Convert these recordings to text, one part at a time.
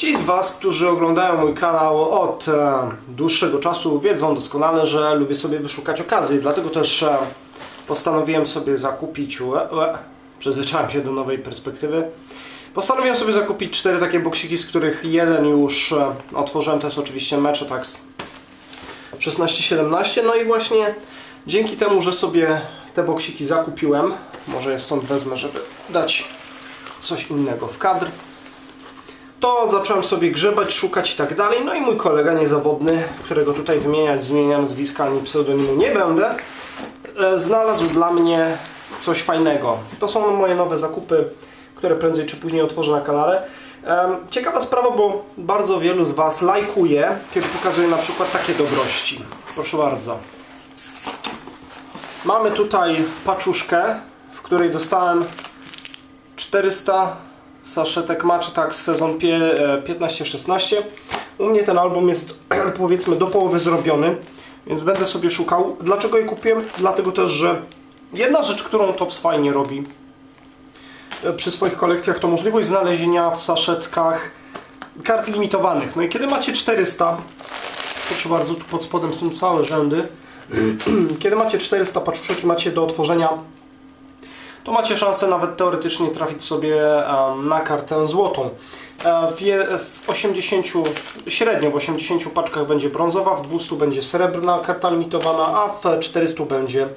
Ci z Was, którzy oglądają mój kanał od e, dłuższego czasu, wiedzą doskonale, że lubię sobie wyszukać okazję. Dlatego też e, postanowiłem sobie zakupić. Ue, ue, przyzwyczaiłem się do nowej perspektywy. Postanowiłem sobie zakupić cztery takie boksiki, z których jeden już e, otworzyłem. To jest oczywiście Mechotax 16-17. No i właśnie dzięki temu, że sobie te boksiki zakupiłem, może je stąd wezmę, żeby dać coś innego w kadr to zacząłem sobie grzebać, szukać i tak dalej. No i mój kolega niezawodny, którego tutaj wymieniać, zmieniam nazwiska ani pseudonimu nie będę, e, znalazł dla mnie coś fajnego. To są moje nowe zakupy, które prędzej czy później otworzę na kanale. Ciekawa sprawa, bo bardzo wielu z Was lajkuje, kiedy pokazuję na przykład takie dobrości. Proszę bardzo. Mamy tutaj paczuszkę, w której dostałem 400 saszetek Match tak sezon pie- e, 15-16. U mnie ten album jest powiedzmy do połowy zrobiony, więc będę sobie szukał. Dlaczego je kupiłem? Dlatego też, że jedna rzecz, którą Tops fajnie robi e, przy swoich kolekcjach to możliwość znalezienia w saszetkach kart limitowanych. No i kiedy macie 400, proszę bardzo, tu pod spodem są całe rzędy. Kiedy macie 400 paczuszek i macie do otworzenia to macie szansę nawet teoretycznie trafić sobie na kartę złotą. E, W, je, w 80, średnio w 80 paczkach będzie brązowa, w 200 będzie srebrna karta limitowana, a w 400 będzie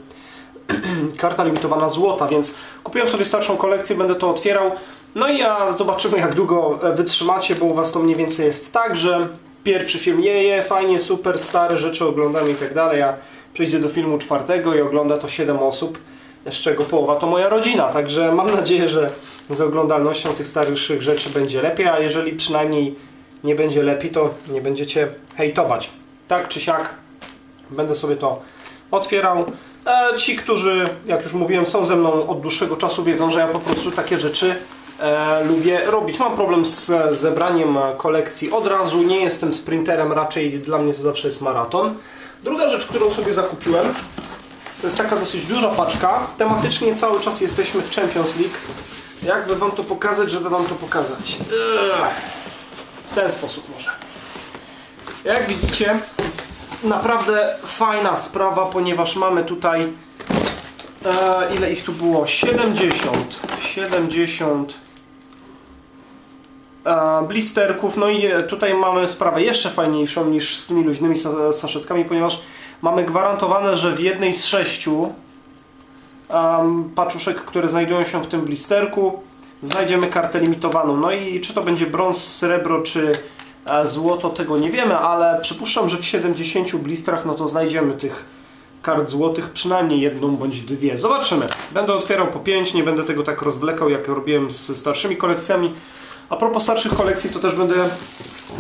karta limitowana złota, więc kupiłem sobie starszą kolekcję, będę to otwierał. No i ja zobaczymy jak długo e, wytrzymacie, bo u Was to mniej więcej jest tak, że pierwszy film je, je, fajnie, super, stare rzeczy oglądam i tak dalej, a przejdzie do filmu czwartego i ogląda to 7 osób, z czego połowa to moja rodzina, także mam nadzieję, że z oglądalnością tych starszych rzeczy będzie lepiej, a jeżeli przynajmniej nie będzie lepiej, to nie będziecie hejtować. Tak czy siak, będę sobie to otwierał. E, ci, którzy, jak już mówiłem, są ze mną od dłuższego czasu, wiedzą, że ja po prostu takie rzeczy e, lubię robić. Mam problem z zebraniem kolekcji od razu, nie jestem sprinterem, raczej dla mnie to zawsze jest maraton. Druga rzecz, którą sobie zakupiłem, to jest taka dosyć duża paczka. Tematycznie cały czas jesteśmy w Champions League. Jakby Wam to pokazać, żeby Wam to pokazać? W ten sposób może. Jak widzicie, naprawdę fajna sprawa, ponieważ mamy tutaj e, ile ich tu było? 70 70 e, blisterków, no i e, tutaj mamy sprawę jeszcze fajniejszą niż z tymi luźnymi sa- saszetkami, ponieważ mamy gwarantowane, że w jednej z sześciu um, paczuszek, które znajdują się w tym blisterku znajdziemy kartę limitowaną. No i czy to będzie brąz, srebro czy e, złoto, tego nie wiemy, ale przypuszczam, że w 70 blistrach no to znajdziemy tych kart złotych przynajmniej jedną bądź dwie. Zobaczymy. Będę otwierał po 5, nie będę tego tak rozwlekał jak robiłem ze starszymi kolekcjami. A propos starszych kolekcji, to też będę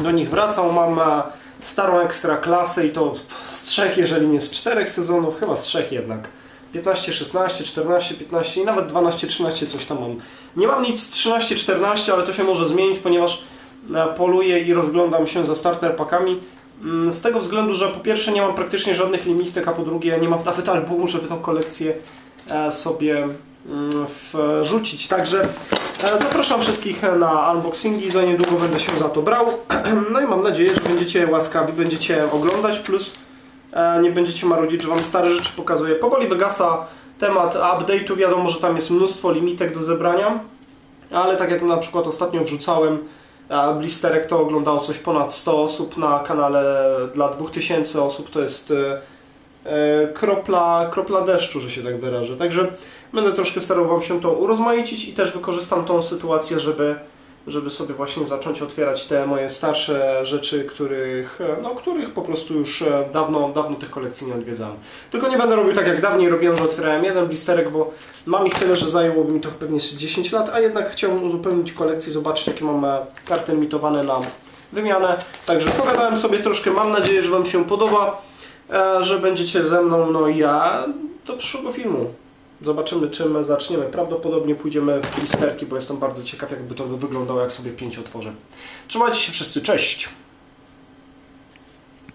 do nich wracał. Mam e, starą ekstra klasę i to z trzech, jeżeli nie z czterech sezonów, chyba z trzech jednak. 15, 16, 14, 15 i nawet 12, 13 coś tam mam. Nie mam nic z 13, 14, ale to się może zmienić, ponieważ e, poluję i rozglądam się za starter pakami. Mm, Z tego względu, że po pierwsze nie mam praktycznie żadnych limitek, a po drugie nie mam nawet albumu, żeby tą kolekcję e, sobie wrzucić. Także e, zapraszam wszystkich na unboxingi, za niedługo będę się za to brał. No i mam nadzieję, że będziecie łaskawi, będziecie oglądać, plus e, nie będziecie marudzić, że Wam stare rzeczy pokazuję. Powoli wygasa temat update'u, wiadomo, że tam jest mnóstwo limitek do zebrania, ale tak jak na przykład ostatnio wrzucałem a blisterek to oglądało coś ponad 100 osób na kanale dla 2000 osób to jest e, e, kropla, kropla deszczu, że się tak wyrażę. Także będę troszkę starał Wam się to urozmaicić i też wykorzystam tą sytuację, żeby, żeby sobie właśnie zacząć otwierać te moje starsze rzeczy, których, e, no, których po prostu już e, dawno, dawno tych kolekcji nie odwiedzałem. Tylko nie będę robił tak jak dawniej robiłem, że otwierałem jeden blisterek, bo mam ich tyle, że zajęłoby mi to pewnie z 10 lat, a jednak chciałbym uzupełnić kolekcję, zobaczyć jakie mam e, karty limitowane na wymianę. Także pogadałem sobie troszkę, mam nadzieję, że Wam się podoba, e, że będziecie ze mną, no ja do przyszłego filmu. Zobaczymy czym zaczniemy. Prawdopodobnie pójdziemy w blisterki, bo jestem bardzo ciekaw jakby to wyglądało jak sobie pięć otworzę. Trzymajcie się wszyscy, cześć!